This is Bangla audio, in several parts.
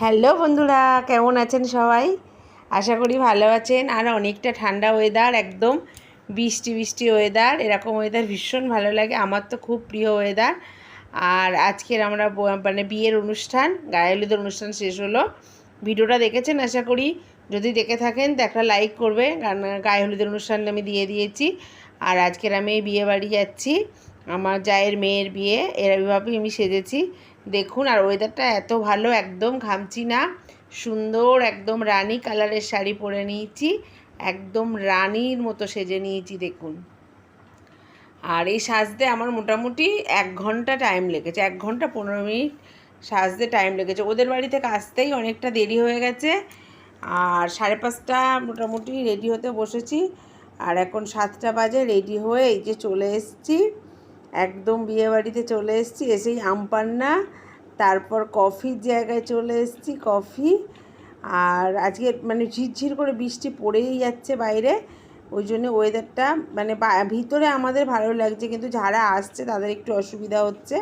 হ্যালো বন্ধুরা, কেমন আছেন সবাই? আশা করি ভালো আছেন। আর অনেকটা ঠান্ডা ওয়েদার একদম বৃষ্টি বৃষ্টি ওয়েদার এরকম ওয়েদার ভীষণ ভালো লাগে। আমার তো খুব প্রিয় ওয়েদার আর আজকের আমরা মানে বিয়ের অনুষ্ঠান, গায়ে হলুদের অনুষ্ঠান শেষ হলো। ভিডিওটা দেখেছেন আশা করি? যদি দেখে থাকেন তো একটা লাইক করবে। গায়ে হলুদের অনুষ্ঠান আমি দিয়ে দিয়েছি। আর আজকের আমি বিয়ে বাড়ি যাচ্ছি। আমার জায়ের মেয়ের বিয়ে এরভাবেই আমি সেজেছি। দেখুন, আর ওয়েদারটা এত ভালো, একদম ঘামছি না। সুন্দর, একদম রানী কালারের শাড়ি পরে নিয়েছি। একদম রানীর মতো সেজে নিয়েছি, দেখুন। আর এই সাজতে আমার মোটামুটি এক ঘণ্টা টাইম লেগেছে, এক ঘণ্টা পনেরো মিনিট সাজতে টাইম লেগেছে। ওদের বাড়ি থেকে আসতেই অনেকটা দেরি হয়ে গেছে, আর সাড়ে পাঁচটা মোটামুটি রেডি হতে বসেছি। আর এখন সাতটা বাজে রেডি হয়ে এই যে চলে এসেছি। একদম বিয়েবাড়িতে চলে এসেছি, এসেই আমপান্না তারপর কফির জায়গায় চলে এসেছি, কফি। আর আজকে মানে ঝিরঝির করে বৃষ্টি পড়েই যাচ্ছে বাইরে, ওই জন্য ওয়েদারটা মানে ভিতরে আমাদের ভালো লাগছে, কিন্তু যারা আসছে তাদের একটু অসুবিধা হচ্ছে।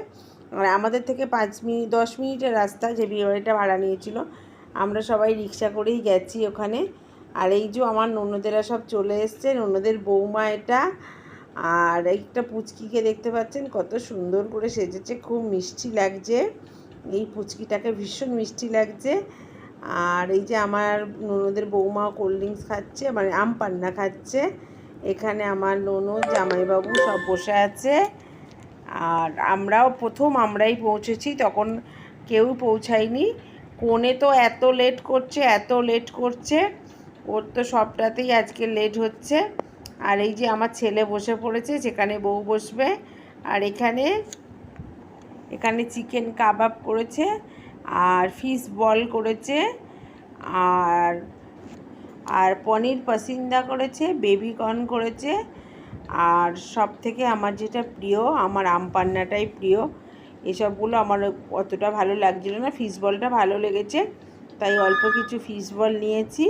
আর আমাদের থেকে পাঁচ মিনিট দশ মিনিটের রাস্তা যে বিয়েবাড়িটা ভাড়া নিয়েছিল, আমরা সবাই রিক্সা করেই গেছি ওখানে। আর এই যে আমার ননদেরা সব চলে এসছে, ননদের বৌমা এটা আর একটা পুচকিকে দেখতে পাচ্ছেন, কত সুন্দর করে সেজেছে, খুব মিষ্টি লাগছে। এই পুচকিটাকে ভীষণ মিষ্টি লাগছে। আর এই যে আমার ননদের বৌমা কোল্ড ড্রিঙ্কস খাচ্ছে মানে আম পান্না খাচ্ছে। এখানে আমার ননদ, জামাইবাবু সব বসে আছে। আর আমরাও প্রথম আমরাই পৌঁছেছি, তখন কেউ পৌঁছায়নি। কোণে তো এত লেট করছে, এত লেট করছে। ওর তো সবটাতেই আজকে লেট হচ্ছে। আর এই যে আমার ছেলে বসে পড়েছে যেখানে বউ বসবে। আর এখানে এখানে চিকেন কাবাব করেছে আর ফিশ বল করেছে আর আর পনির পাসিন্দা করেছে বেবি কর্ন করেছে। আর সব থেকে আমার যেটা প্রিয়, আমার আম পান্নাটাই প্রিয়। এসবগুলো আমার অতটা ভালো লাগছিল না, ফিশ বলটা ভালো লেগেছে, তাই অল্প কিছু ফিশ বল নিয়েছি।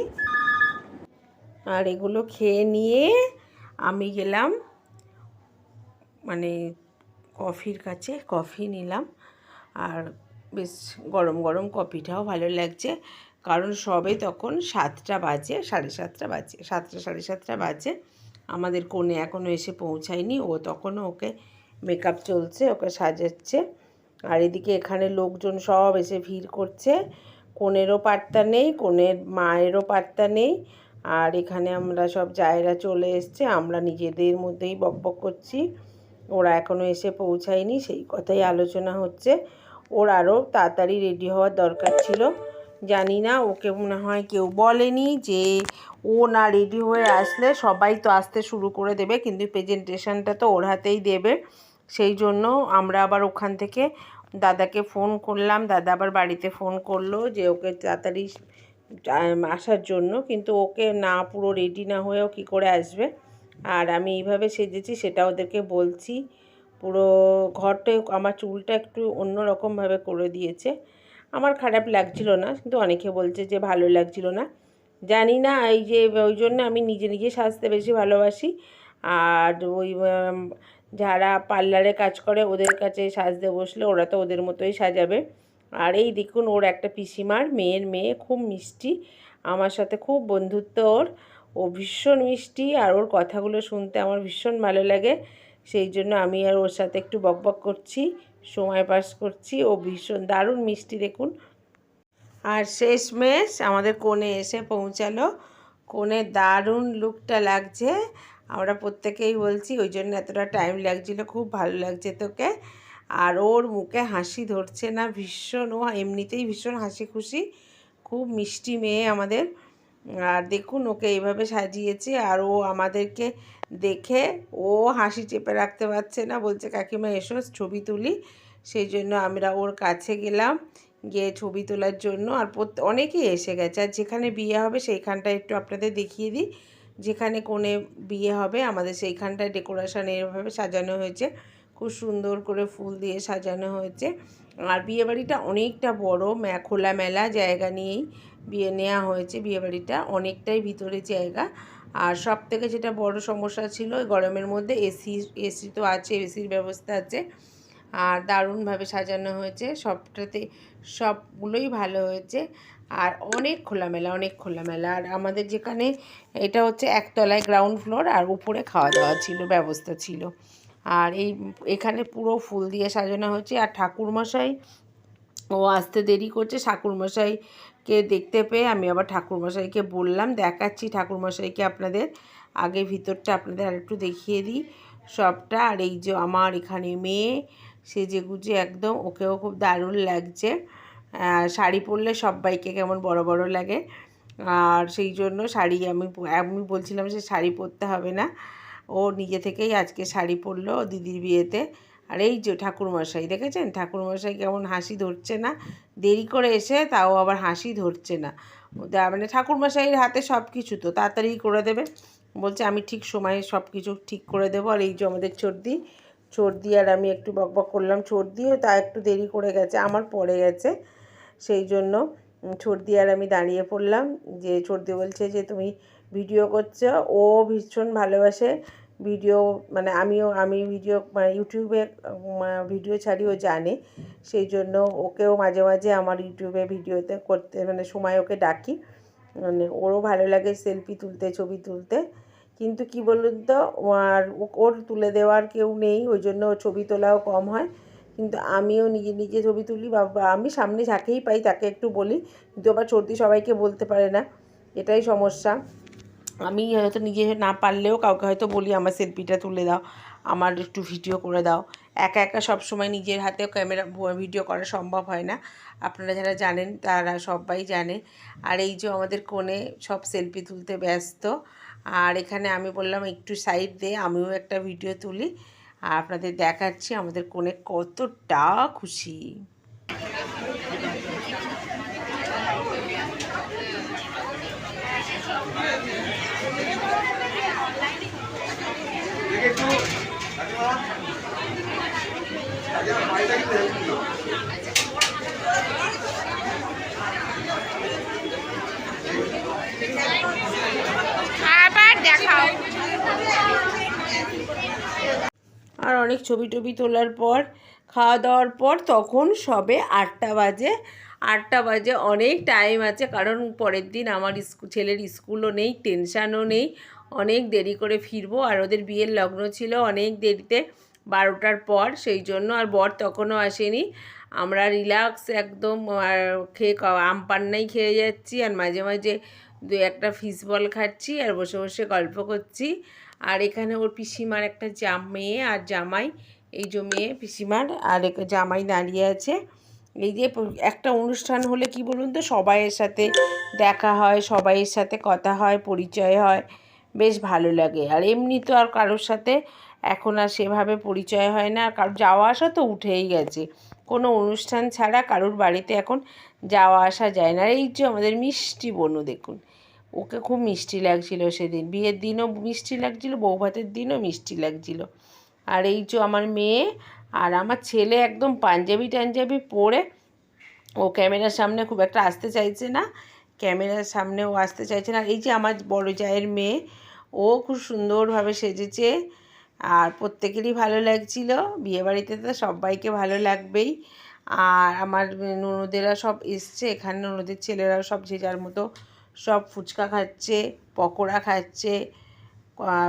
আর এগুলো খেয়ে নিয়ে আমি গেলাম মানে কফির কাছে, কফি নিলাম। আর বেশ গরম গরম কফিটাও ভালো লাগছে। কারণ সবে তখন সাতটা বাজে, সাড়ে সাতটা বাজে, সাতটা, সাড়ে সাতটা বাজে। আমাদের কোণে এখনও এসে পৌঁছায়নি। ও তখনও ওকে মেকআপ চলছে, ওকে সাজাচ্ছে। আর এদিকে এখানে লোকজন সব এসে ভিড় করছে। কোণেরও পাত্তা নেই, কোণের মায়েরও পাত্তা নেই। আর এখানে আমরা সব জায়গা চলে এসছে, আমরা নিজেদের মধ্যেই বকবক করছি। ওরা এখনও এসে পৌঁছায়নি, সেই কথাই আলোচনা হচ্ছে। ওর আরও তাড়াতাড়ি রেডি হওয়ার দরকার ছিল। জানি না, ওকে মনে হয় কেউ বলেনি যে ও না রেডি হয়ে আসলে সবাই তো আসতে শুরু করে দেবে, কিন্তু প্রেজেন্টেশনটা তো ওর হাতেই দেবে। সেই জন্য আমরা আবার ওখান থেকে দাদাকে ফোন করলাম, দাদা আবার বাড়িতে ফোন করল যে ওকে তাড়াতাড়ি আসার জন্য, কিন্তু ওকে না, পুরো রেডি না হয়েও কী করে আসবে? আর আমি এইভাবে সেজেছি, সেটা ওদেরকে বলছি। পুরো ঘরটা, আমার চুলটা একটু অন্যরকমভাবে করে দিয়েছে। আমার খারাপ লাগছিল না, কিন্তু অনেকে বলছে যে ভালো লাগছিল না। জানি না, এই যে, ওই জন্য আমি নিজে নিজে সাজতে বেশি ভালোবাসি। আর ওই যারা পার্লারে কাজ করে, ওদের কাছে সাজতে বসলে ওরা তো ওদের মতোই সাজাবে। আর এই দেখুন, ওর একটা পিসিমার মেয়ের মেয়ে, খুব মিষ্টি। আমার সাথে খুব বন্ধুত্ব ওর। ও ভীষণ মিষ্টি আর ওর কথাগুলো শুনতে আমার ভীষণ ভালো লাগে। সেই জন্য আমি আর ওর সাথে একটু বকবক করছি, সময় পাস করছি। ও ভীষণ দারুণ মিষ্টি দেখুন। আর শেষমেশ আমাদের কোণে এসে পৌঁছালো। কোণে দারুণ লুকটা লাগছে। আমরা প্রত্যেকেই বলছি, ওই জন্য এতটা টাইম লাগছিল, খুব ভালো লাগছে তোকে। আর ওর মুখে হাসি ধরছে না, ভীষণ, ও এমনিতেই ভীষণ হাসি খুশি খুব মিষ্টি মেয়ে আমাদের। আর দেখুন, ওকে এইভাবে সাজিয়েছে আর ও আমাদেরকে দেখে ও হাসি চেপে রাখতে পারছে না। বলছে, কাকিমা, এসো, ছবি তুলি। সেই জন্য আমরা ওর কাছে গেলাম, গিয়ে ছবি তোলার জন্য। আর অনেকেই এসে গেছে। আর যেখানে বিয়ে হবে সেইখানটা একটু আপনাদের দেখিয়ে দিই। যেখানে কোণে বিয়ে হবে, আমাদের সেইখানটায় ডেকোরেশন এভাবে সাজানো হয়েছে। খুব সুন্দর করে ফুল দিয়ে সাজানো হয়েছে। আর বিয়েবাড়িটা অনেকটা বড়, মে খোলা মেলা জায়গা নিয়েই বিয়ে নেওয়া হয়েছে বিয়েবাড়িটা, অনেকটাই ভিতরে জায়গা। আর সব থেকে যেটা বড় সমস্যা ছিল, ওই গরমের মধ্যে এসি এসি তো আছে এসির ব্যবস্থা আছে। আর দারুণভাবে সাজানো হয়েছে, সবটাতে সবগুলোই ভালো হয়েছে। আর অনেক খোলামেলা অনেক খোলামেলা। আর আমাদের যেখানে এটা হচ্ছে একতলায় গ্রাউন্ড ফ্লোর আর উপরে খাওয়া দাওয়া ছিল, ব্যবস্থা ছিল। আর এই এখানে পুরো ফুল দিয়ে সাজানো হয়েছে। আর ঠাকুরমশাই, ও আসতে দেরি করছে। ঠাকুরমশাইকে দেখতে পেয়ে আমি আবার ঠাকুরমশাইকে বললাম, দেখাচ্ছি ঠাকুরমশাইকে আপনাদের। আগে ভিতরটা আপনাদের আর একটু দেখিয়ে দিই সবটা। আর এই যে আমার এখানে মেয়ে সেজে গুজে একদম। ওকেও খুব দারুণ লাগছে। শাড়ি পরলে সবাইকে কেমন বড় বড় লাগে। আর সেই জন্য শাড়ি আমি আমি বলছিলাম যে শাড়ি পরতে হবে না। ও নিজে থেকেই আজকে শাড়ি পরলো দিদির বিয়েতে। আর এই যে ঠাকুরমশাই, দেখেছেন? ঠাকুরমশাই কেমন হাসি ধরছে না? দেরি করে এসে তাও আবার হাসি ধরছে না। মানে ঠাকুরমশাইয়ের হাতে সব কিছু তো, তাড়াতাড়ি করে দেবে। বলছে, আমি ঠিক সময়ে সব কিছু ঠিক করে দেবো। আর এই যে আমাদের চর্দি চর্দি আর আমি একটু বক বক করলাম। চর্দিও তা একটু দেরি করে গেছে, আমার পড়ে গেছে। সেই জন্য চর্দি আর আমি দাঁড়িয়ে পড়লাম। যে চর্দি বলছে যে, তুমি ভিডিও করছে। ও ভীষণ ভালোবাসে ভিডিও মানে আমিও, আমি ভিডিও মানে ইউটিউবে ভিডিও ছাড়িও জানে। সেই জন্য ওকেও মাঝে মাঝে আমার ইউটিউবে ভিডিওতে করতে মানে সময় ওকে ডাকি। মানে ওরও ভালো লাগে সেলফি তুলতে, ছবি তুলতে। কিন্তু কি বলুন তো, আর ওর তুলে দেওয়ার কেউ নেই, ওই জন্য ছবি তোলাও কম হয়। কিন্তু আমিও নিজে নিজে ছবি তুলি বা আমি সামনে যাকেই পাই তাকে একটু বলি। কিন্তু আবার সর্দি সবাইকে বলতে পারে না, এটাই সমস্যা। আমি হয়তো নিজে না পারলেও কাউকে হয়তো বলি, আমার সেলফিটা তুলে দাও, আমার একটু ভিডিও করে দাও। একা একা সব সময় নিজের হাতেও ক্যামেরা ভিডিও করা সম্ভব হয় না। আপনারা যারা জানেন তারা সবাই জানে। আর এই যে আমাদের কোণে সব সেলফি তুলতে ব্যস্ত, আর এখানে আমি বললাম একটু সাইড দিয়ে আমিও একটা ভিডিও তুলি। আর আপনাদের দেখাচ্ছি আমাদের কোণে কতটা খুশি আবার আর অনেক ছবি টবি তোলার পর, খাওয়া দাওয়ার পর তখন সবে আটটা বাজে। আটটা বাজে অনেক টাইম আছে, কারণ পরের দিন আমার ছেলের স্কুলও নেই, টেনশানও নেই। অনেক দেরি করে ফিরবো, আর ওদের বিয়ের লগ্ন ছিল অনেক দেরিতে, বারোটার পর। সেই জন্য আর বর তখনও আসেনি। আমরা রিল্যাক্স একদম, আর খেয়ে আম পান্নাই খেয়ে যাচ্ছি, আর মাঝে মাঝে দু একটা ফিস বল খাচ্ছি আর বসে বসে গল্প করছি। আর এখানে ওর পিসিমার একটা জাম মেয়ে আর জামাই, এই যে মেয়ে পিসিমার আর জামাই দাঁড়িয়ে আছে। এই যে একটা অনুষ্ঠান হলে কি বলুন তো, সবাইয়ের সাথে দেখা হয়, সবাইয়ের সাথে কথা হয়, পরিচয় হয়, বেশ ভালো লাগে। আর এমনি তো আর কারোর সাথে এখন আর সেভাবে পরিচয় হয় না, আর কারোর যাওয়া আসা তো উঠেই গেছে। কোনো অনুষ্ঠান ছাড়া কারোর বাড়িতে এখন যাওয়া আসা যায় না। আর এই যে আমাদের মিষ্টি বনু দেখুন, ওকে খুব মিষ্টি লাগছিল সেদিন। বিয়ের দিনও মিষ্টি লাগছিল বউ ভাতের দিনও মিষ্টি লাগছিল। আর এই যে আমার মেয়ে আর আমার ছেলে একদম পাঞ্জাবি টাঞ্জাবি পরে, ও ক্যামেরার সামনে খুব একটা আসতে চাইছে না, ক্যামেরার সামনে ও আসতে চাইছে না। এই যে আমার বড় জায়ের মেয়ে, ও খুব সুন্দরভাবে সেজেছে আর প্রত্যেকেরই ভালো লাগছিল। বিয়েবাড়িতে তো সবাইকে ভালো লাগবেই। আর আমার ননদেরা সব এসছে, এখানে ননদের ছেলেরা সব যে যার মতো সব ফুচকা খাচ্ছে, পকোড়া খাচ্ছে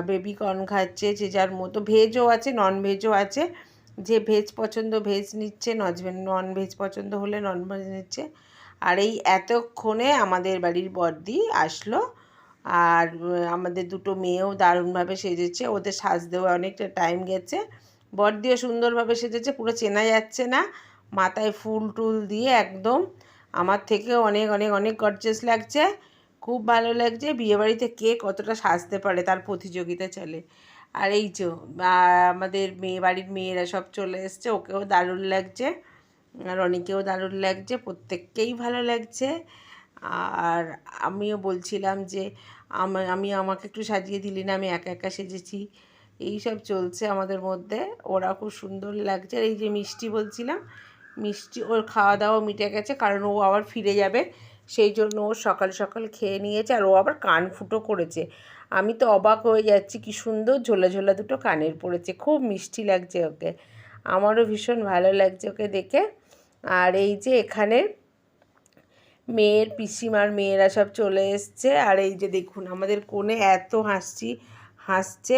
বেবি কর্ন খাচ্ছে, যে যার মতো ভেজও আছে নন ভেজও আছে। যে ভেজ পছন্দ ভেজ নিচ্ছে নন ভেজ পছন্দ হলে নন ভেজ নিচ্ছে। আর এই এতক্ষণে আমাদের বাড়ির বর্দি আসলো। আর আমাদের দুটো মেয়েও দারুণভাবে সেজেছে, ওদের সাজতেও অনেকটা টাইম গেছে। বর্দিও সুন্দরভাবে সেজেছে, পুরো চেনা যাচ্ছে না। মাথায় ফুল টুল দিয়ে একদম আমার থেকেও অনেক অনেক অনেক গর্জেস লাগছে। খুব ভালো লাগছে। বিয়েবাড়িতে কে কতটা সাজতে পারে তার প্রতিযোগিতা চলে। আর এই যে আমাদের মেয়ে বাড়ির মেয়েরা সব চলে এসছে, ওকেও দারুণ লাগছে। আর রনিকেও দারুণ লাগছে, প্রত্যেককেই ভালো লাগছে। আর আমিও বলছিলাম যে, আমি আমাকে একটু সাজিয়ে দিলি না, আমি একা একা সেজেছি। এই সব চলছে আমাদের মধ্যে। ওরা খুব সুন্দর লাগছে। আর এই যে মিষ্টি বলছিলাম মিষ্টি ওর খাওয়া দাওয়া মিটে গেছে, কারণ ও আবার ফিরে যাবে। সেই জন্য ও সকাল সকাল খেয়ে নিয়েছে আর ও আবার কান ফুটো করেছে। আমি তো অবাক হয়ে যাচ্ছি, কি সুন্দর ঝোলা ঝোলা দুটো কানের পড়েছে, খুব মিষ্টি লাগছে ওকে। আমারও ভীষণ ভালো লাগছে ওকে দেখে। আর এই যে এখানে মেয়ের পিসিমার মেয়েরা সব চলে এসছে, আর এই যে দেখুন আমাদের কোণে এত হাসছি হাসছে।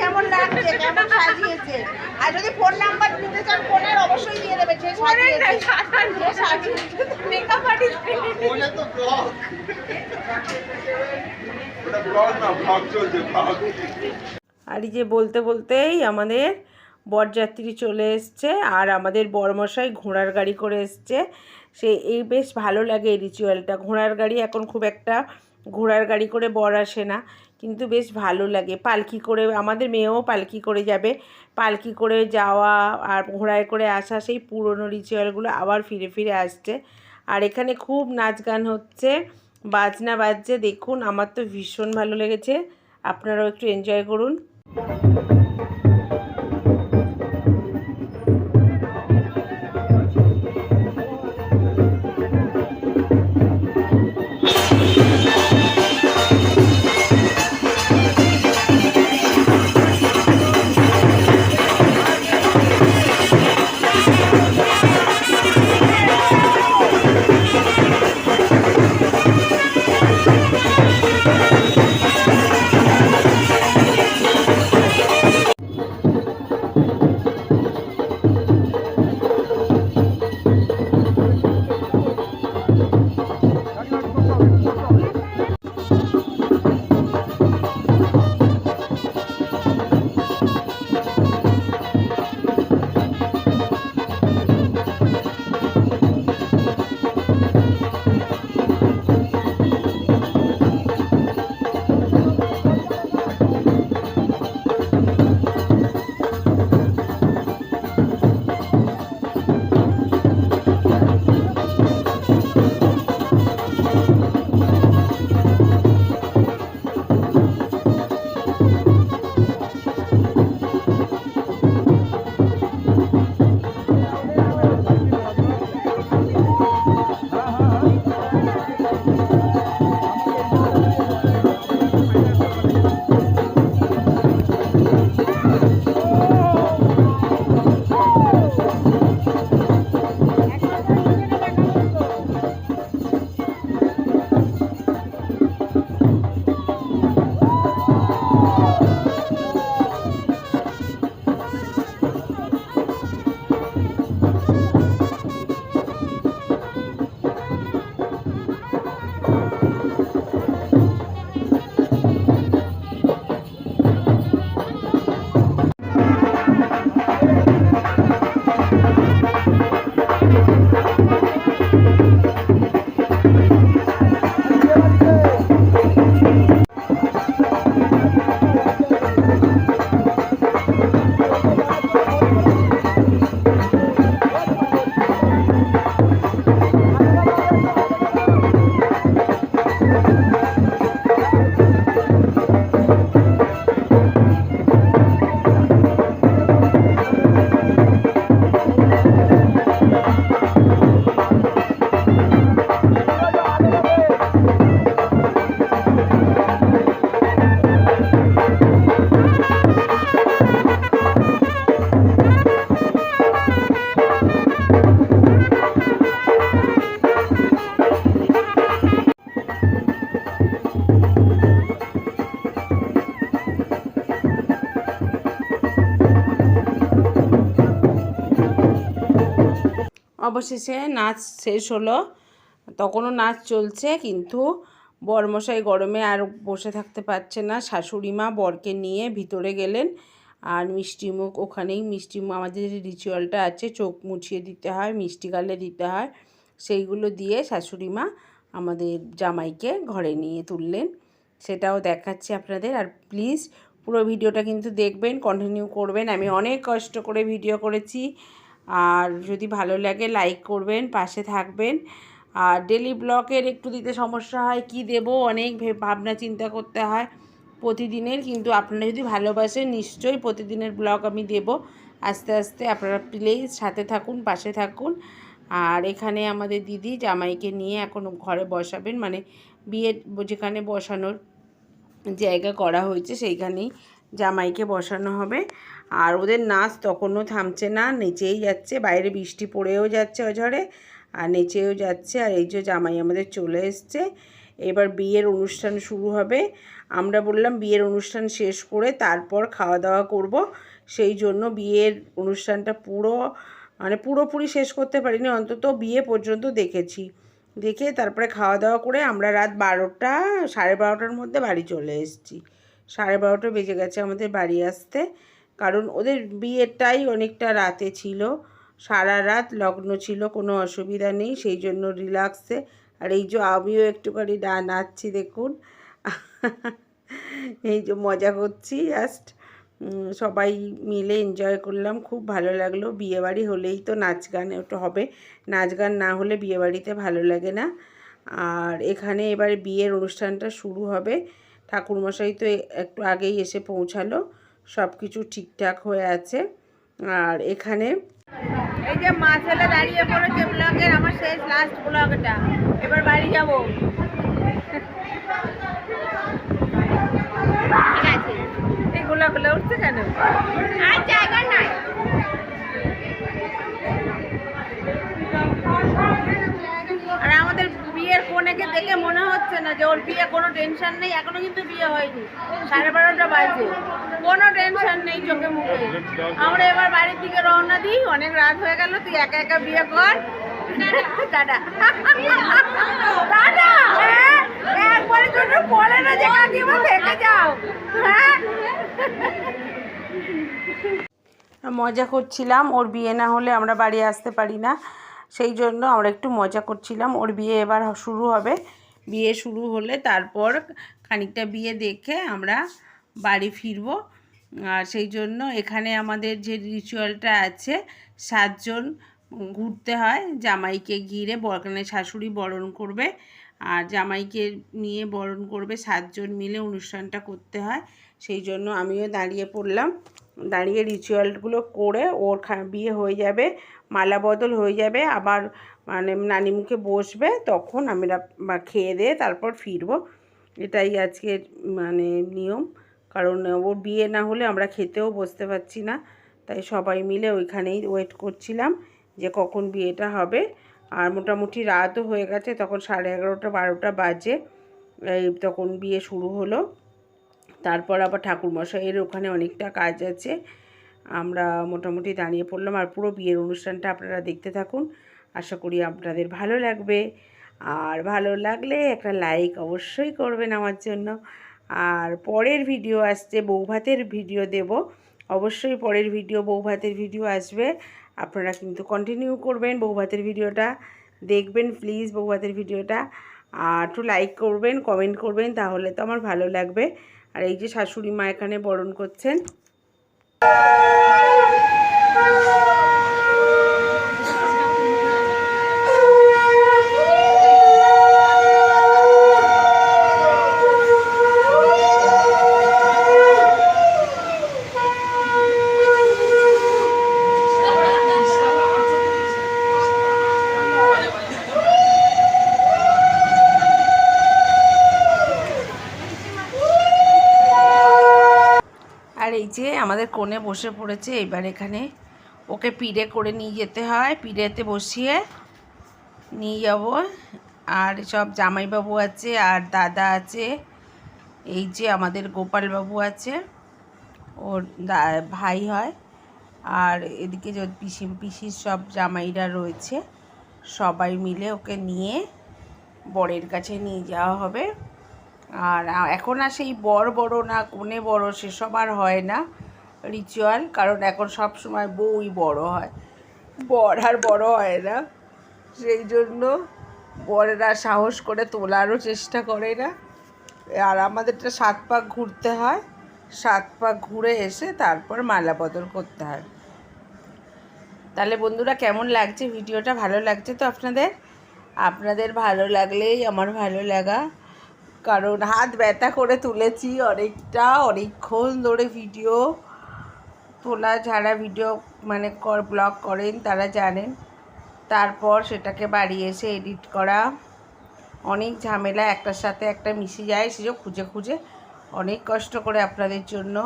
কেমন লাগছে কেমন সাজিয়েছে। আর যদি ফোন নাম্বার নিতে চান ফোনের অবশ্যই দিয়ে দেবে যে যে সাজিয়েছে মেকআপ আর্টিস্ট ফোনে তো ব্লগ ওটা ব্লগ না ব্লগ চলছে ব্লগ আর এই যে বলতে বলতেই আমাদের বরযাত্রী চলে এসছে আর আমাদের বরমশাই ঘোড়ার গাড়ি করে এসছে। সে এই বেশ ভালো লাগে এই রিচুয়ালটা ঘোড়ার গাড়ি এখন খুব একটা ঘোড়ার গাড়ি করে বর আসে না। কিন্তু বেশ ভালো লাগে। পালকি করে, আমাদের মেয়েও পালকি করে যাবে। পালকি করে যাওয়া আর ঘোড়ায় করে আসা সেই পুরনো রিচুয়ালগুলো আবার ফিরে ফিরে আসছে। আর এখানে খুব নাচ গান হচ্ছে। বাজনা বাজছে, দেখুন, আমার তো ভীষণ ভালো লেগেছে। আপনারাও একটু এনজয় করুন। অবশেষে নাচ শেষ হলো। তখনও নাচ চলছে, কিন্তু বরমশাই গরমে আর বসে থাকতে পারছে না। শাশুড়ি মা বরকে নিয়ে ভিতরে গেলেন আর মিষ্টিমুখ ওখানেই। মিষ্টিমুখ, আমাদের যে রিচুয়ালটা আছে, চোখ মুছিয়ে দিতে হয়, মিষ্টি গালে দিতে হয়, সেইগুলো দিয়ে শাশুড়ি মা আমাদের জামাইকে ঘরে নিয়ে তুললেন। সেটাও দেখাচ্ছি আপনাদের। আর প্লিজ পুরো ভিডিওটা কিন্তু দেখবেন কন্টিনিউ করবেন। আমি অনেক কষ্ট করে ভিডিও করেছি। আর যদি ভালো লাগে লাইক করবেন, পাশে থাকবেন। আর ডেলি ব্লগের একটু দিতে সমস্যা হয়, কি দেব? অনেক ভাবনা চিন্তা করতে হয় প্রতিদিনের। কিন্তু আপনারা যদি ভালোবাসেন, নিশ্চয়ই প্রতিদিনের ব্লগ আমি দেব। আস্তে আস্তে আপনারা প্লিজ সাথে থাকুন, পাশে থাকুন। আর এখানে আমাদের দিদি জামাইকে নিয়ে এখন ঘরে বসাবেন। মানে বিয়ে যেখানে বসানোর জায়গা করা হয়েছে, সেইখানেই জামাইকে বসানো হবে। আর ওদের নাচ তখনও থামছে না, নিচেই যাচ্ছে, বাইরে বৃষ্টি পড়েও যাচ্ছে অঝরে আর নেচেও যাচ্ছে, আর এই যে জামাই আমাদের চলে এসছে। এবার বিয়ের অনুষ্ঠান শুরু হবে। আমরা বললাম বিয়ের অনুষ্ঠান শেষ করে তারপর খাওয়া দাওয়া করব। সেই জন্য বিয়ের অনুষ্ঠানটা পুরো মানে পুরোপুরি শেষ করতে পারিনি, অন্তত বিয়ে পর্যন্ত দেখেছি। দেখে তারপরে খাওয়া দাওয়া করে আমরা রাত বারোটা, সাড়ে বারোটার মধ্যে বাড়ি চলে এসেছি। সাড়ে বারোটা বেজে গেছে আমাদের বাড়ি আসতে। কারণ ওদের বিয়েটাই অনেকটা রাতে ছিল, সারা রাত লগ্ন ছিল, কোনো অসুবিধা নেই, সেই জন্য রিল্যাক্সে আর এই যে আমিও একটুখানি না নাচছি, দেখুন। এই যে মজা করছি জাস্ট সবাই মিলে এনজয় করলাম, খুব ভালো লাগল। বিয়েবাড়ি হলেই তো নাচ গান একটু হবে। নাচ গান না হলে বিয়েবাড়িতে ভালো লাগে না। আর এখানে এবারে বিয়ের অনুষ্ঠানটা শুরু হবে। ঠাকুরমশাই তো একটু আগেই এসে পৌঁছালো। সব কিছু ঠিকঠাক হয়ে আছে। আর এখানে এই যে মা ছেলে দাঁড়িয়ে পড়েছে ব্লগের আমার শেষ লাস্ট ব্লগটা। এবার বাড়ি যাব। এই গোলাগুলো উঠছে কেন? আর জায়গা নাই। কোনেকে দেখে মনে হচ্ছে না যে ওর বিয়ে কোনো টেনশন নেই, এখনও কিন্তু বিয়ে হয়নি। সাড়ে বারোটা বাজে। কোনো টেনশন নেই চোখে মুখে। আমরা এবার বাড়ির দিকে রওনা দিই, অনেক রাত হয়ে গেল, তুই একা একা বিয়ে কর। হ্যাঁ? হ্যাঁ? মজা করছিলাম, ওর বিয়ে না হলে আমরা বাড়ি আসতে পারি না। সেই জন্য আমরা একটু মজা করছিলাম। ওর বিয়ে এবার শুরু হবে। বিয়ে শুরু হলে তারপর খানিকটা বিয়ে দেখে আমরা বাড়ি ফিরব। আর সেই জন্য এখানে আমাদের যে রিচুয়ালটা আছে, সাতজন ঘুরতে হয়। জামাইকে ঘিরে বরখানে শাশুড়ি বরণ করবে। আর জামাইকে নিয়ে বরণ করবে। সাতজন মিলে অনুষ্ঠানটা করতে হয়। সেই জন্য আমিও দাঁড়িয়ে পড়লাম। দাঁড়িয়ে রিচুয়ালগুলো করে ওর বিয়ে হয়ে যাবে। মালা বদল হয়ে যাবে, আবার মানে নানি মুখে বসবে, তখন আমরা খেয়ে দিয়ে তারপর ফিরবো। এটাই আজকের মানে নিয়ম। কারণ ওর বিয়ে না হলে আমরা খেতেও বসতে পারছি না। তাই সবাই মিলে ওইখানেই ওয়েট করছিলাম যে কখন বিয়েটা হবে। আর মোটামুটি রাতও হয়ে গেছে, তখন সাড়ে এগারোটা, বারোটা বাজে। এই তখন বিয়ে শুরু হলো। তারপর আবার ঠাকুরমশাইয়ের ওখানে অনেকটা কাজ আছে। আমরা মোটামুটি দাঁড়িয়ে পড়লাম আর পুরো বিয়ের অনুষ্ঠানটা আপনারা দেখতে থাকুন। আশা করি আপনাদের ভালো লাগবে। আর ভালো লাগলে একটা লাইক অবশ্যই করবেন আমার জন্য। আর পরের ভিডিও আসছে, বৌভাতের ভিডিও দেব। অবশ্যই পরের ভিডিও বৌভাতের ভিডিও আসবে। আপনারা কিন্তু কন্টিনিউ করবেন বৌভাতের ভিডিওটা দেখবেন প্লিজ বৌভাতের ভিডিওটা আর একটু লাইক করবেন কমেন্ট করবেন, তাহলে তো আমার ভালো লাগবে। আর এই যে শাশুড়ি মা এখানে বরণ করছেন। Thank you. যে আমাদের কোণে বসে পড়েছে, এবার এখানে ওকে পিড়ে করে নিয়ে যেতে হয়। পিড়েতে বসিয়ে নিয়ে যাব। আর সব জামাইবাবু আছে, আর দাদা আছে, এই যে আমাদের গোপালবাবু আছে, ওর ভাই হয়। আর এদিকে পিসি, পিসির সব জামাইরা রয়েছে, সবাই মিলে ওকে নিয়ে বরের কাছে নিয়ে যাওয়া হবে। আর এখন আর সেই বর বড় না, কোনে বড় সেসব আর হয় না রিচুয়াল কারণ এখন সব সময় বউই বড় হয়। বর আর বড় হয় না। সেই জন্য বরেরা সাহস করে তোলারও চেষ্টা করে না। আর আমাদেরটা সাত পাক ঘুরতে হয়, সাত পাক ঘুরে এসে তারপর মালা বদল করতে হয়। তাহলে বন্ধুরা, কেমন লাগছে? ভিডিওটা ভালো লাগছে তো আপনাদের? আপনাদের ভালো লাগলেই আমার ভালো লাগা। কারণ হাত ব্যথা করে তুলেছি অনেকটা, অনেকক্ষণ ধরে ভিডিও তোলা, যারা ভিডিও মানে কর ব্লগ করেন তারা জানেন। তারপর সেটাকে বাড়ি এসে এডিট করা। অনেক ঝামেলা, একটার সাথে একটা মিশে যায়, সেসব খুঁজে খুঁজে অনেক কষ্ট করে আপনাদের জন্য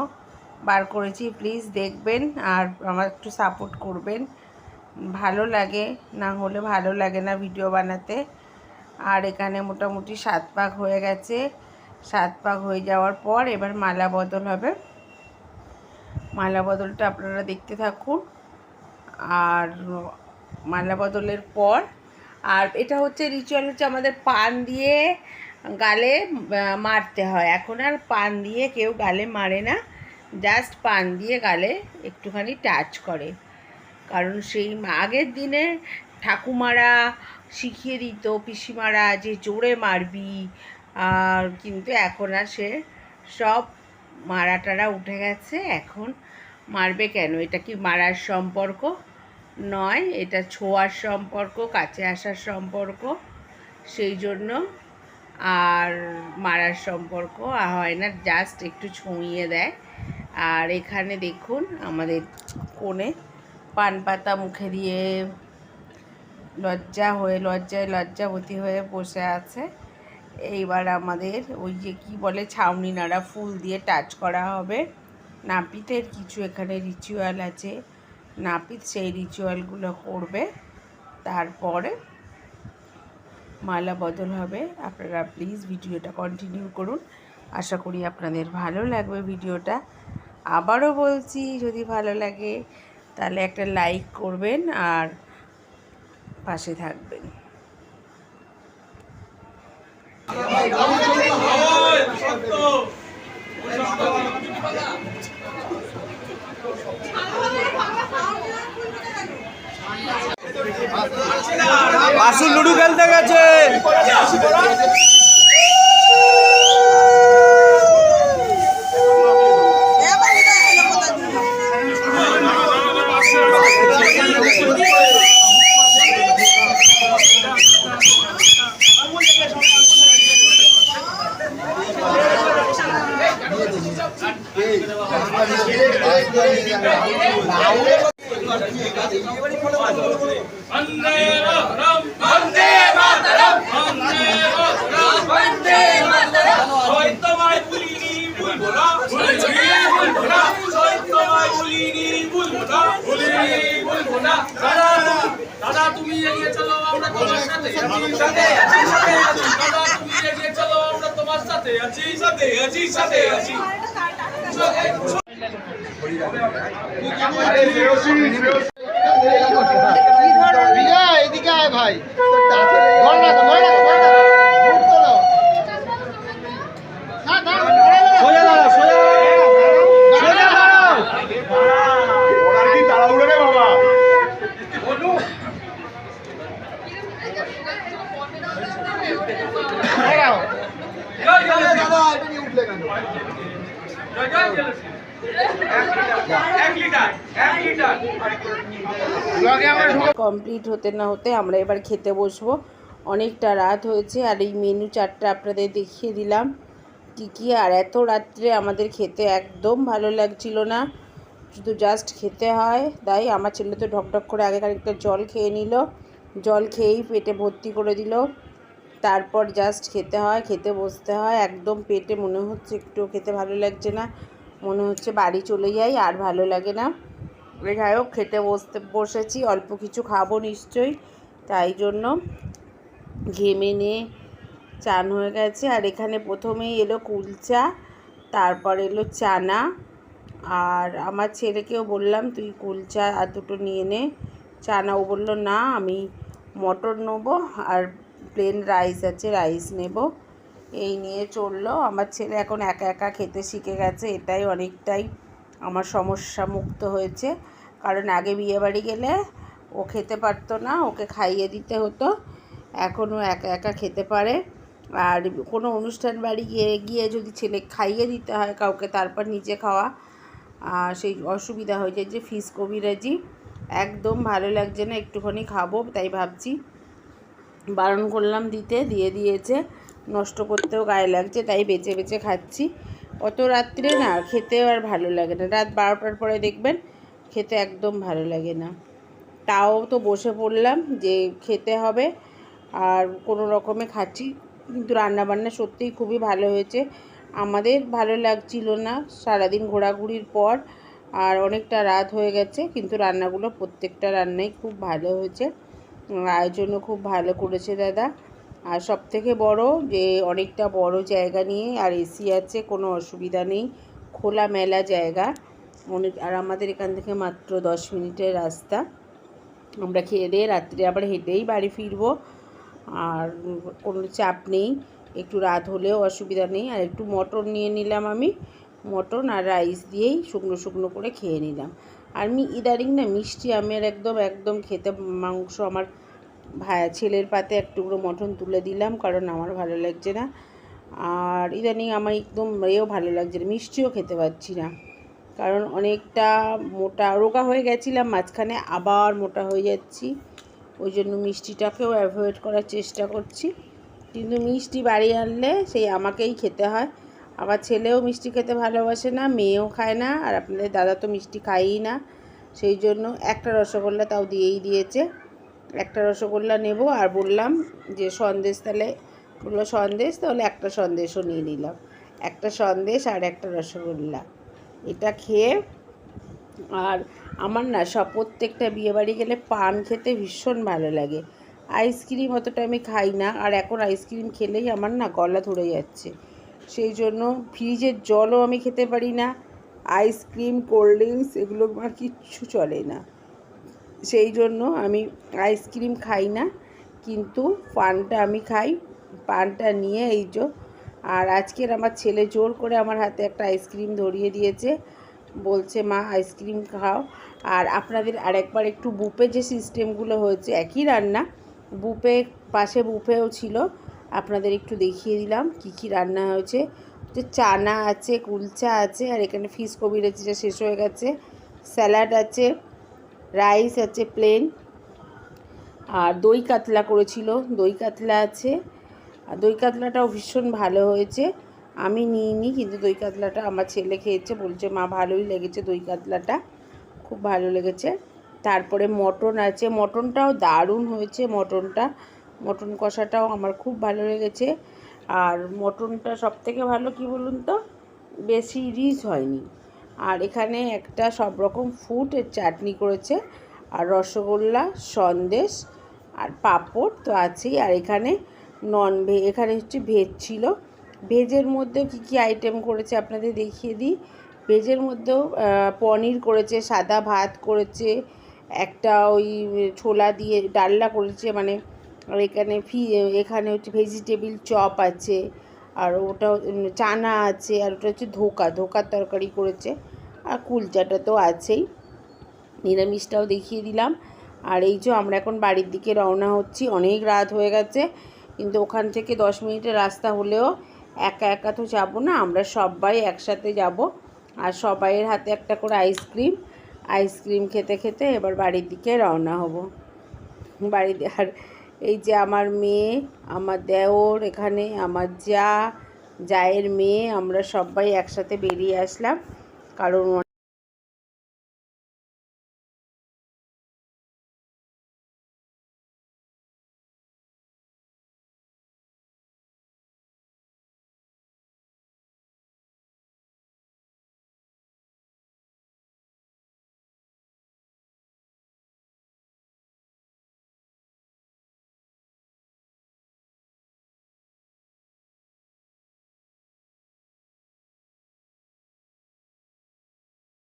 বার করেছি। প্লিজ দেখবেন আর আমার একটু সাপোর্ট করবেন। ভালো লাগে, না হলে ভালো লাগে না ভিডিও বানাতে। আর এখানে মোটামুটি সাত পাক হয়ে গেছে। সাত পাক হয়ে যাওয়ার পর এবার মালা বদল হবে। মালা বদলটা আপনারা দেখতে থাকুন। আর মালা বদলের পর, আর এটা হচ্ছে রিচুয়াল হচ্ছে আমাদের পান দিয়ে গালে মারতে হয়। এখন আর পান দিয়ে কেউ গালে মারে না। জাস্ট পান দিয়ে গালে একটুখানি টাচ করে। কারণ সেই আগের দিনে ঠাকুমারা শিখিয়ে দিত, পিসিমারা যে জোরে মারবি, আর কিন্তু এখন আর সে সব মারা টারা উঠে গেছে, এখন মারবে কেন? এটা কি মারার সম্পর্ক? নয়, এটা ছোঁয়ার সম্পর্ক, কাছে আসার সম্পর্ক, সেই জন্য আর মারার সম্পর্ক হয় না জাস্ট একটু ছুঁইয়ে দেয়। আর এখানে দেখুন, আমাদের কোণে পান পাতা মুখে দিয়ে লজ্জা হয়ে, লজ্জায় লজ্জাবতী হয়ে বসে আছে। এইবার আমাদের ওই যে কি বলে, ছাউনি নাড়া ফুল দিয়ে টাচ করা হবে। নাপিতের কিছু এখানে রিচুয়াল আছে। নাপিত সেই রিচুয়ালগুলো করবে। তারপরে মালা বদল হবে। আপনারা প্লিজ ভিডিওটা কন্টিনিউ করুন। আশা করি আপনাদের ভালো লাগবে ভিডিওটা। আবারও বলছি, যদি ভালো লাগে তাহলে একটা লাইক করবেন আর পাশে থাকবেন। আসুন লুডু খেলতে গেছে তোমায় ভুলিনি ভুলবো না ভুলিনি ভুলবো না তোমায় ভুলিনি ভুলবো না ভুলিনি ভুলবো না দাদা দাদা তুমি এগিয়ে চলো আমরা তোমার সাথে আছি সাথে আছি সাথে আছি দাদা তুমি এগিয়ে চলো আমরা তোমার সাথে আছি সাথে আছি সাথে আছি রিয়া এদিকে আয় ভাই ধরে রাখো ধরে রাখো ধরে রাখো মুখ তোলো না দাঁড়াও, সোজা দাঁড়াও সোজা সোজা দাঁড়াও ওরা কি তাড়াহুড়ো রে বাবা দাঁড়াও। জয় জয় দাদা, এটা নিয়ে উঠলে কেন? জয় জয় এক লিটার এক লিটার কমপ্লিট হতে না হতে আমরা এবার খেতে বসবো। অনেকটা রাত হয়েছে আর এই মেনু চারটা আপনাদের দেখিয়ে দিলাম কী কী। আর এত রাত্রে আমাদের খেতে একদম ভালো লাগছিল না। শুধু জাস্ট খেতে হয়। তাই আমার ছেলে তো ঢকঢক করে আগে খানিকটা জল খেয়ে নিল। জল খেয়েই পেটে ভর্তি করে দিল। তারপর জাস্ট খেতে হয়, খেতে বসতে হয়। একদম পেটে মনে হচ্ছে একটু খেতে ভালো লাগছে না। মনে হচ্ছে বাড়ি চলে যাই আর ভালো লাগে না। যাই হোক, খেতে বসতে, বসেছি, অল্প কিছু খাব নিশ্চয়ই। তাই জন্য ঘেমে নিয়ে চান হয়ে গেছে। আর এখানে প্রথমেই এলো কুলচা, তারপর এলো চানা। আর আমার ছেলেকেও বললাম, তুই কুলচা আর দুটো নিয়ে নে। চানা ও বলল, না, আমি মটর নেব আর প্লেন রাইস আছে রাইস নেব। এই নিয়ে চলল। আমার ছেলে এখন একা একা খেতে শিখে গেছে, এটাই অনেকটাই। আমার সমস্যা মুক্ত হয়েছে। কারণ আগে বিয়েবাড়ি গেলে ও খেতে পারতো না, ওকে খাইয়ে দিতে হতো। এখনও একা একা খেতে পারে। আর কোনো অনুষ্ঠান বাড়ি গিয়ে গিয়ে যদি ছেলে খাইয়ে দিতে হয় কাউকে, তারপর নিজে খাওয়া সেই অসুবিধা হয়ে যায় যে ফিস কবিরাজি। একদম ভালো লাগছে না, একটুখানি খাব, তাই ভাবছি। বারণ করলাম দিতে, দিয়ে দিয়েছে। নষ্ট করতেও গায়ে লাগছে, তাই বেছে বেছে খাচ্ছি। অত রাত্রে না খেতেও আর ভালো লাগে না। রাত বারোটার পরে দেখবেন খেতে একদম ভালো লাগে না। তাও তো বসে পড়লাম যে খেতে হবে আর কোনো রকমে খাচ্ছি। কিন্তু রান্নাবান্না সত্যিই খুবই ভালো হয়েছে। আমাদের ভালো লাগছিল না। সারাদিন ঘোরাঘুরির পর আর অনেকটা রাত হয়ে গেছে, কিন্তু রান্নাগুলো প্রত্যেকটা রান্নাই খুব ভালো হয়েছে। আয়োজনও খুব ভালো করেছে দাদা। আর সব থেকে বড় যে অনেকটা বড় জায়গা নিয়ে আর এসি আছে, কোনো অসুবিধা নেই। খোলা মেলা জায়গা। অনেক আর আমাদের এখান থেকে মাত্র দশ মিনিটের রাস্তা। আমরা খেয়ে দিয়ে রাত্রে আবার হেঁটেই বাড়ি ফিরবো। আর কোনো চাপ নেই। একটু রাত হলেও অসুবিধা নেই। আর একটু মটন নিয়ে নিলাম আমি। মটন আর রাইস দিয়েই শুকনো শুকনো করে খেয়ে নিলাম। আর আমি ইদারিং না মিষ্টি আমের একদম একদম খেতে মাংস আমার ভাই, ছেলের পাতে এক টুকরো মটন তুলে দিলাম, কারণ আমার ভালো লাগছে না। আর ইদানিং আমার একদম এও ভালো লাগছে না, মিষ্টিও খেতে পারছি না। কারণ অনেকটা মোটা, রোগা হয়ে গেছিলাম, মাঝখানে আবার মোটা হয়ে যাচ্ছি। ওই জন্য মিষ্টিটাকেও অ্যাভয়েড করার চেষ্টা করছি। কিন্তু মিষ্টি বাড়ি আনলে সেই আমাকেই খেতে হয়। আমার ছেলেও মিষ্টি খেতে ভালোবাসে না, মেয়েও খায় না, আর আপনাদের দাদা তো মিষ্টি খায়ই না। সেই জন্য একটা রসগোল্লা তাও দিয়েই দিয়েছে। একটা রসগোল্লা নেব আর বললাম যে সন্দেশ তাহলে বলল, সন্দেশ? তাহলে একটা সন্দেশও নিয়ে নিলাম। একটা সন্দেশ আর একটা রসগোল্লা। এটা খেয়ে আর আমার না সব প্রত্যেকটা বিয়েবাড়ি গেলে পান খেতে ভীষণ ভালো লাগে। আইসক্রিম অতটা আমি খাই না আর এখন আইসক্রিম খেলেই আমার না গলা ধরে যাচ্ছে। সেই জন্য ফ্রিজের জলও আমি খেতে পারি না, আইসক্রিম, কোল্ড ড্রিঙ্কস এগুলো আমার কিচ্ছু চলে না। সেই জন্য আমি আইসক্রিম খাই না, কিন্তু পানটা আমি খাই, পানটা নিয়ে এই যে, আর আজকের আমার ছেলে জোর করে আমার হাতে একটা আইসক্রিম ধরিয়ে দিয়েছে, বলছে, মা, আইসক্রিম খাও। আর আপনাদের আরেকবার একটু বুপে যে সিস্টেমগুলো হয়েছে, একই রান্না বুপে পাশে বুফেও ছিল, আপনাদের একটু দেখিয়ে দিলাম কি কি রান্না হয়েছে। যে চানা আছে, কুলচা আছে, আর এখানে ফিস কবিরাজিটা শেষ হয়ে গেছে, স্যালাড আছে রাইস আছে প্লেন, আর দই কাতলা করেছিল, দই কাতলা আছে, আর দই কাতলাটাও ভীষণ ভালো হয়েছে। আমি নিইনি, কিন্তু দই কাতলাটা আমার ছেলে খেয়েছে, বলছে, মা, ভালোই লেগেছে দই কাতলাটা, খুব ভালো লেগেছে। তারপরে মটন আছে, মটনটাও দারুণ হয়েছে মটনটা, মটন কষাটাও আমার খুব ভালো লেগেছে। আর মটনটা সব থেকে ভালো কি বলুন তো? বেশি রিচ হয়নি। আর এখানে একটা সব রকম ফুড চাটনি করেছে। আর রসগোল্লা, সন্দেশ আর পাঁপড় তো আছেই। আর এখানে নন ভেজ এখানে হচ্ছে ভেজ ছিল। ভেজের মধ্যেও কী কী আইটেম করেছে আপনাদের দেখিয়ে দিই? ভেজের মধ্যেও পনির করেছে, সাদা ভাত করেছে, একটা ওই ছোলা দিয়ে ডালনা করেছে। মানে আর এখানে ফি, এখানে হচ্ছে ভেজিটেবিল চপ আছে। আর ওটা চানা আছে আর ওটা হচ্ছে ধোকা, ধোকার তরকারি করেছে। আর কুলচাটা তো আছেই। নিরামিষটাও দেখিয়ে দিলাম। আর এই যে আমরা এখন বাড়ির দিকে রওনা হচ্ছি, অনেক রাত হয়ে গেছে, কিন্তু ওখান থেকে দশ মিনিটের রাস্তা হলেও একা একা তো যাব না, আমরা সবাই একসাথে যাব। আর সবাইয়ের হাতে একটা করে আইসক্রিম আইসক্রিম খেতে খেতে এবার বাড়ির দিকে রওনা হব। বাড়িতে আর এই যে আমার মেয়ে, আমার দেওর, এখানে আমার যা, জায়ের মেয়ে, আমরা সবাই একসাথে বেরিয়ে আসলাম। কারণ